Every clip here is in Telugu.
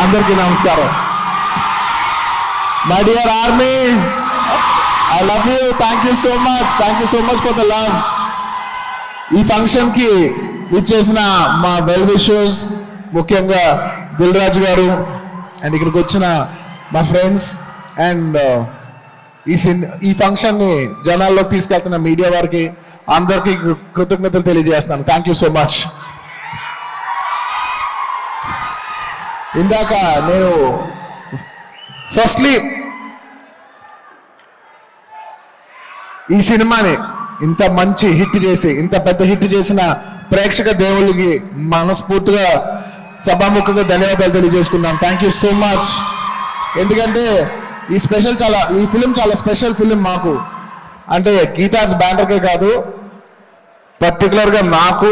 అందరికీ నమస్కారం. My dear army I love you thank you so much thank you so much for the love ఈ ఫంక్షన్కి ఇచ్చేసిన మా వెల్ విషర్స్ ముఖ్యంగా దిల్ రాజు గారు అండ్ ఇక్కడికి వచ్చిన మా ఫ్రెండ్స్ అండ్ uh, ఈ సిన్ ఈ ఫంక్షన్ని జనాల్లోకి తీసుకెళ్తున్న మీడియా వారికి అందరికీ కృతజ్ఞతలు తెలియజేస్తున్నాను. థ్యాంక్ యూ సో మచ్ ఇందాక నేను ఫస్ట్లీ ఈ సినిమాని ఇంత మంచి హిట్ చేసి ఇంత పెద్ద హిట్ చేసిన ప్రేక్షక దేవుళ్ళకి మనస్ఫూర్తిగా సభాముఖంగా ధన్యవాదాలు తెలియజేసుకున్నాను. థ్యాంక్ యూ సో మచ్ ఎందుకంటే ఈ స్పెషల్ చాలా ఈ ఫిలిం చాలా స్పెషల్ ఫిలిం మాకు. అంటే గీతాజ్ బ్యానర్కే కాదు పర్టికులర్గా నాకు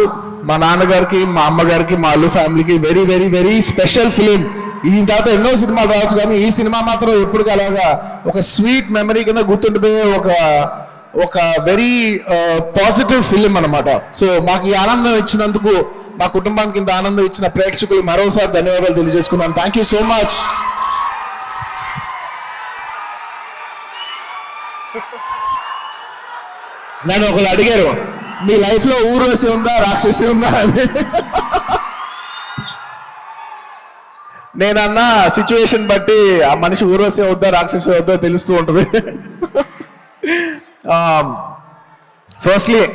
మా నాన్నగారికి మా అమ్మగారికి మా అల్లు ఫ్యామిలీకి very very very special film ఈ తర్వాత ఎన్నో సినిమాలు రావచ్చు కానీ ఈ సినిమా మాత్రం ఎప్పుడు అలాగా ఒక స్వీట్ మెమరీ కింద గుర్తుండిపోయే ఒక ఒక వెరీ పాజిటివ్ ఫిలిం అనమాట సో మాకు ఈ ఆనందం ఇచ్చినందుకు మా కుటుంబానికి ఇంత ఆనందం ఇచ్చిన ప్రేక్షకులు మరోసారి ధన్యవాదాలు తెలియజేసుకున్నాను. థ్యాంక్ యూ సో మచ్ నన్ను ఒకరు అడిగారు మీ లైఫ్లో ఉందా రాక్షసి ఉందా అని? నేనన్న సిచ్యువేషన్ బట్టి ఆ మనిషి ఊర్వశి అవుద్దా రాక్షసి అవుద్దా తెలుస్తూ ఉంటుంది. ఫస్ట్లీ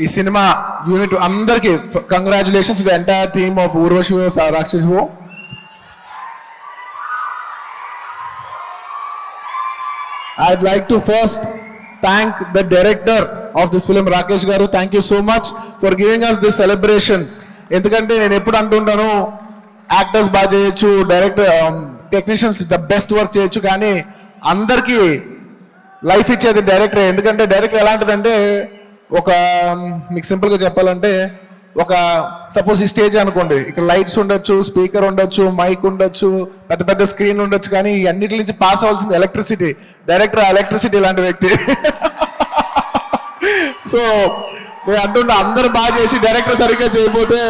ఈ సినిమా యూనిట్ అందరికి congratulations the entire team of Urvashi Rakshasi I'd like to first thank the director of this film Rakesh garu thank you so much for giving us this celebration ఎందుకంటే నేను ఎప్పుడు అంటుంటాను యాక్టర్స్ బాగా చేయొచ్చు director technicians the best work చేయొచ్చు కానీ అందరికీ లైఫ్ ఇచ్చేది డైరెక్టర్ ఎందుకంటే డైరెక్టర్ ఎలాంటిదంటే ఒక um, మీకు సింపుల్గా చెప్పాలంటే ఒక సపోజ్ ఈ స్టేజ్ అనుకోండి ఇక్కడ లైట్స్ ఉండొచ్చు స్పీకర్ ఉండొచ్చు మైక్ ఉండొచ్చు పెద్ద పెద్ద స్క్రీన్ ఉండొచ్చు కానీ ఇవన్నిటి అన్నిటి నుంచి పాస్ అవ్వాల్సింది ఎలక్ట్రిసిటీ డైరెక్టర్ ఎలక్ట్రిసిటీ లాంటి వ్యక్తి. సో నేను అంటుండే అందరు బాగా చేసి డైరెక్టర్ సరిగ్గా చేయకపోతే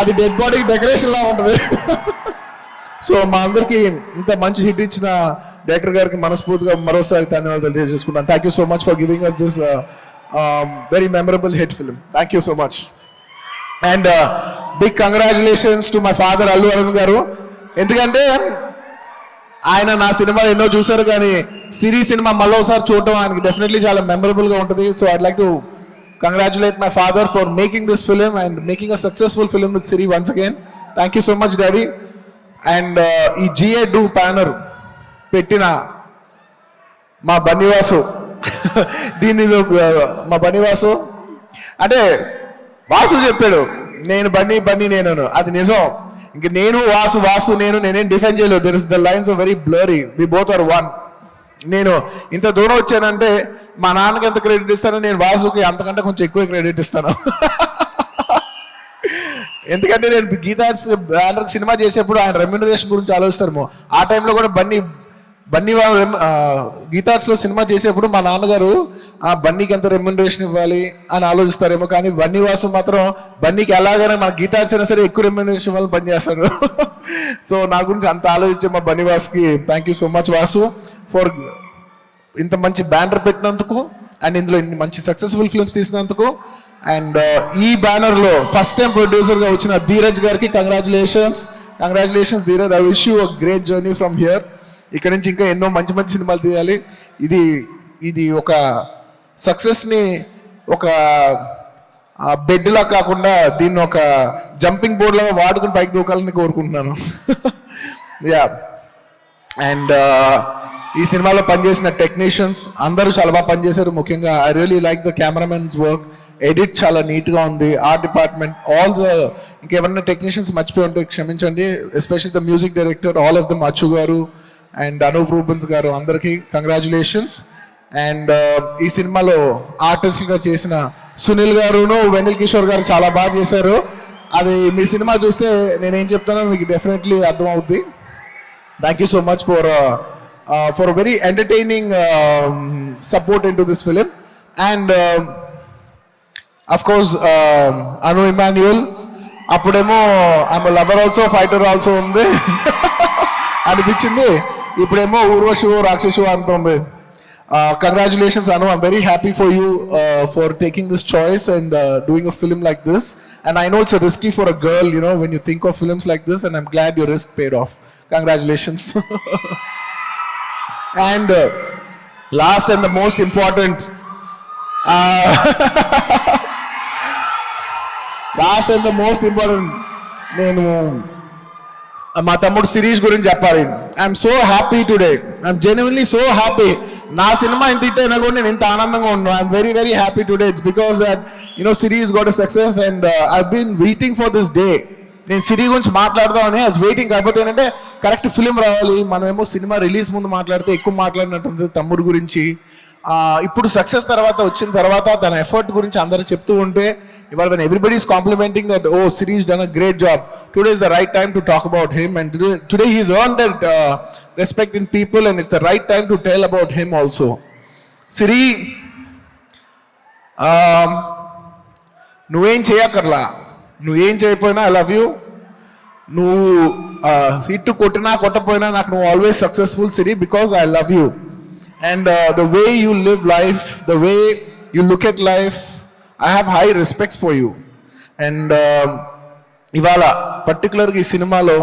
అది డెడ్ బాడీకి డెకరేషన్ లా ఉంటుంది. సో మా అందరికి ఇంత మంచి హిట్ ఇచ్చిన డైరెక్టర్ గారికి మనస్ఫూర్తిగా మరోసారి ధన్యవాదాలు తెలియజేసుకున్నాను thank you so much for giving us this very memorable hit film thank you so much and big congratulations to my father Allu Arun garu. ఎందుకంటే ఆయన నా సినిమాలు ఎన్నో చూశారు కానీ సిరీ సినిమా మళ్ళీ ఒకసారి చూడటం ఆయనకి డెఫినెట్లీ చాలా మెమరబుల్గా ఉంటుంది. So I'd like to congratulate my father for making this film and making a successful film with Siri once again thank you so much daddy and ఈ జిఏ డూ ప్యానర్ పెట్టిన మా బన్నివాసు దీని uh, మా బన్నివాసు అంటే వాసు చెప్పాడు నేను బన్నీ బన్నీ నేను అది నిజం. ఇంక నేను వాసు వాసు నేను నేనేం డిఫెండ్ చేయలేదు. There is the lines very blurry we both are one నేను ఇంత దూరం వచ్చానంటే మా నాన్నకి ఎంత క్రెడిట్ ఇస్తానో నేను వాసుకి అంతకంటే కొంచెం ఎక్కువ క్రెడిట్ ఇస్తాను. ఎందుకంటే నేను గీతార్స్ బ్యానర్ సినిమా చేసేప్పుడు ఆయన రెమ్యునరేషన్ గురించి ఆలోచిస్తాము ఆ టైంలో కూడా బన్నీ బన్నీ వాళ్ళు గీతార్స్లో సినిమా చేసేప్పుడు మా నాన్నగారు ఆ బన్నీకి ఎంత రెమ్యునరేషన్ ఇవ్వాలి? అని ఆలోచిస్తారేమో కానీ బన్నీ వాసు మాత్రం బన్నీకి ఎలాగైనా మన గీతార్స్ అయినా సరే ఎక్కువ రెమ్యునరేషన్ ఇవ్వాలని పనిచేస్తారు సో నా గురించి అంత ఆలోచించే మా Bunny Vasuki thank you so much Vasu for ఇంత మంచి బ్యానర్ పెట్టినందుకు అండ్ ఇందులో ఇన్ని మంచి సక్సెస్ఫుల్ ఫిల్మ్స్ తీసినందుకు అండ్ ఈ బ్యానర్లో ఫస్ట్ టైం ప్రొడ్యూసర్గా వచ్చిన ధీరజ్ గారికి congratulations congratulations Dheeraj. I wish you a great journey from here ఇక్కడ నుంచి ఇంకా ఎన్నో మంచి మంచి సినిమాలు తీయాలి. ఇది ఇది ఒక సక్సెస్ని ఒక బెడ్లా కాకుండా దీన్ని ఒక జంపింగ్ బోర్డ్లో వాడుకుని పైకి దూకాలని కోరుకుంటున్నాను. యా అండ్ uh, ఈ సినిమాలో పనిచేసిన టెక్నీషియన్స్ అందరూ చాలా బాగా పనిచేశారు. ముఖ్యంగా I really like the cameraman's work edit చాలా నీట్గా ఉంది. ఆర్ట్ డిపార్ట్మెంట్ ఆల్ ద ఇంకెవరైనా టెక్నీషియన్స్ మర్చిపోయి ఉంటే క్షమించండి. Especial the music director all of the మచ్చు garu and Anoop Rubans గారు అందరికీ కంగ్రాచులేషన్స్. అండ్ ఈ సినిమాలో ఆర్టిస్ట్గా చేసిన సునీల్ గారును వెనిల్ కిషోర్ గారు చాలా బాగా చేశారు. అది మీ సినిమా చూస్తే నేనేం చెప్తానో మీకు definitely అర్థమవుద్ది. Thank you so much for for very entertaining support in to this film and into Anu film. అప్పుడేమో I'm lover also fighter also ఉంది. అనిపించింది. ఇప్పుడేమో ఊర్వశు రాక్షసు అంటుంది congratulations Anu I'm very happy for you for taking this choice and doing a film like this and I know it's risky for a girl you know when you think of films like this and I'm glad you risk paid off congratulations and last and the most important last and the most important నేను మా తమ్ముడు సిరీస్ గురించి చెప్పాలి. I'm so happy today I'm genuinely so happy నా సినిమా ఇంత హిట్ అయినా కూడా నేను ఇంత ఆనందంగా ఉన్నాను I'm very very happy today it's because that you know Sirish got success and I been waiting for this day నేను సిరీ గురించి మాట్లాడదామని అస్ వెయిటింగ్ కాకపోతే ఏంటంటే కరెక్ట్ ఫిలిం రావాలి. మనమేమో సినిమా రిలీజ్ ముందు మాట్లాడితే ఎక్కువ మాట్లాడినట్టుంది తమ్ముడు గురించి. ఇప్పుడు సక్సెస్ తర్వాత వచ్చిన తర్వాత తన ఎఫర్ట్ గురించి అందరూ చెప్తూ ఉంటే ఇవాళ when everybody is complimenting that oh Sirish done a great job today is the right time to talk about him and today today he's earn that respect in people and it's the right time to tell about him also Siri నువ్వేం చేయక్కర్లా నువ్వేం చేయకపోయినా ఐ లవ్ యూ నువ్వు హిట్ కొట్టినా కొట్టపోయినా నాకు నువ్వు always successful Siri because I love you and the way you live life the way you look at life I have high respects for you and ఇవాళ పర్టికులర్గా ఈ సినిమాలో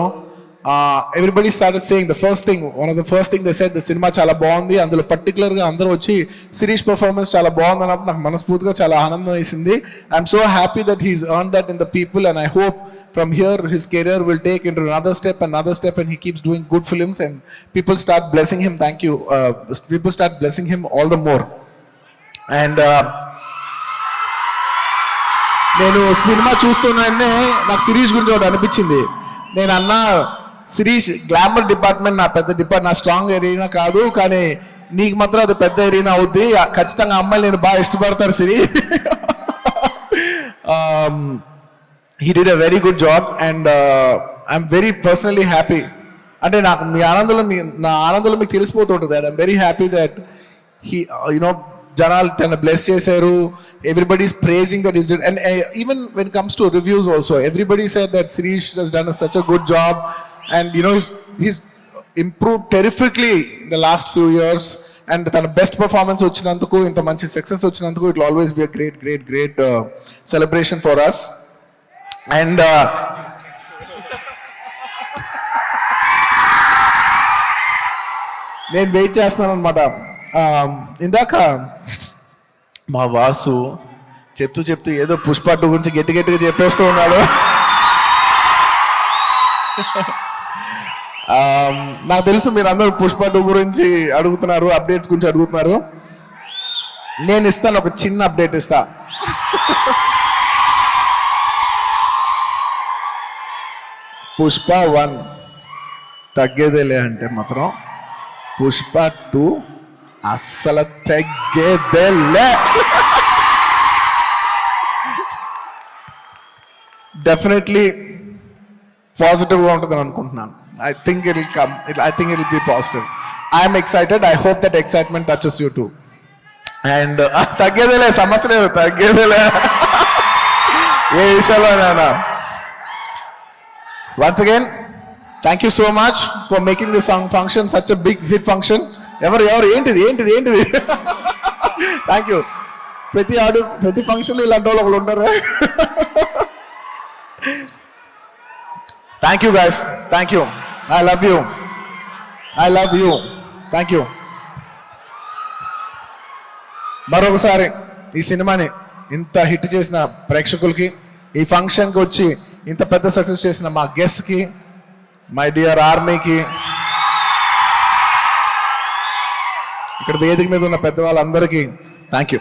everybody started saying the first thing one of the first thing they said the cinema చాలా బాగుంది. అందులో పర్టికులర్గా అందరూ వచ్చి సిరీష్ పర్ఫార్మెన్స్ చాలా బాగుంది అన్నప్పుడు నాకు మనస్ఫూర్తిగా చాలా ఆనందం వేసింది. I'm so happy that he's earn that in the people and I hope from here his career will take in to another step and other step and he keeps doing good films and people start blessing him thank you people start blessing him all the more and నేను సినిమా చూస్తున్నానే నాకు సిరీస్ గురించి ఒకటి అనిపించింది. నేను అన్నా శిరీష్ గ్లామర్ డిపార్ట్మెంట్ నా పెద్ద డిపార్ట్ నా స్ట్రాంగ్ ఏరియా కాదు కానీ నీకు మాత్రం అది పెద్ద ఏరియా అవుద్ది. ఖచ్చితంగా అమ్మాయిలు నేను బాగా ఇష్టపడతారు Siri. He did a very good job and I'm very personally happy అంటే నాకు మీ ఆనందంలో మీ నా ఆనందంలో మీకు తెలిసిపోతుంటుంది. I'm very happy that he you know జనాలు తన బ్లెస్ చేశారు. Everybody is praising that is and even when comes to reviews also everybody said that Sirish has done such a good job and you know his his improve terrifically the last few years and తన బెస్ట్ పర్ఫార్మెన్స్ వచ్చినందుకు ఇంత మంచి సక్సెస్ వచ్చినందుకు it always be a great great great celebration for us and నేను వెయిట్ చేస్తున్నాను అనమాట um, ఇందాక మా వాసు చెప్తూ చెప్తూ ఏదో పుష్ప టూ గురించి గట్టి గట్టిగా చెప్పేస్తూ ఉన్నాడు. నాకు తెలుసు మీరు అందరూ పుష్ప టూ గురించి అడుగుతున్నారు అప్డేట్స్ గురించి అడుగుతున్నారు. నేను ఇస్తాను ఒక చిన్న అప్డేట్ ఇస్తా. పుష్ప వన్ తగ్గేదేలే అంటే మాత్రం పుష్ప టూ అస్సలు తగ్గేదేలే. డెఫినెట్లీ పాజిటివ్గా ఉంటుందని అనుకుంటున్నాను. I think it come I think it be positive I'm excited I hope that excitement touches you too and తగ్గేదేలే సమస్య లేదు తగ్గేదేలే. ఏ విషయంలో నానా once again thank you so much for making this song function such a big hit function ఎవరు ఎవరు ఏంటిది ఏంటిది ఏంటిది? థ్యాంక్ యూ ప్రతి ఆడు ప్రతి ఫంక్షన్లో ఇలాంటి వాళ్ళు ఒకళ్ళు ఉంటారు? Thank you guys thank you I love you I love you thank you మరొకసారి ఈ సినిమాని ఇంత హిట్ చేసిన ప్రేక్షకులకి ఈ ఫంక్షన్కి వచ్చి ఇంత పెద్ద సక్సెస్ చేసిన మా గెస్ట్కి మై డియర్ ఆర్మీకి ఇక్కడ వేదిక మీద ఉన్న పెద్దవాళ్ళందరికీ థ్యాంక్ యూ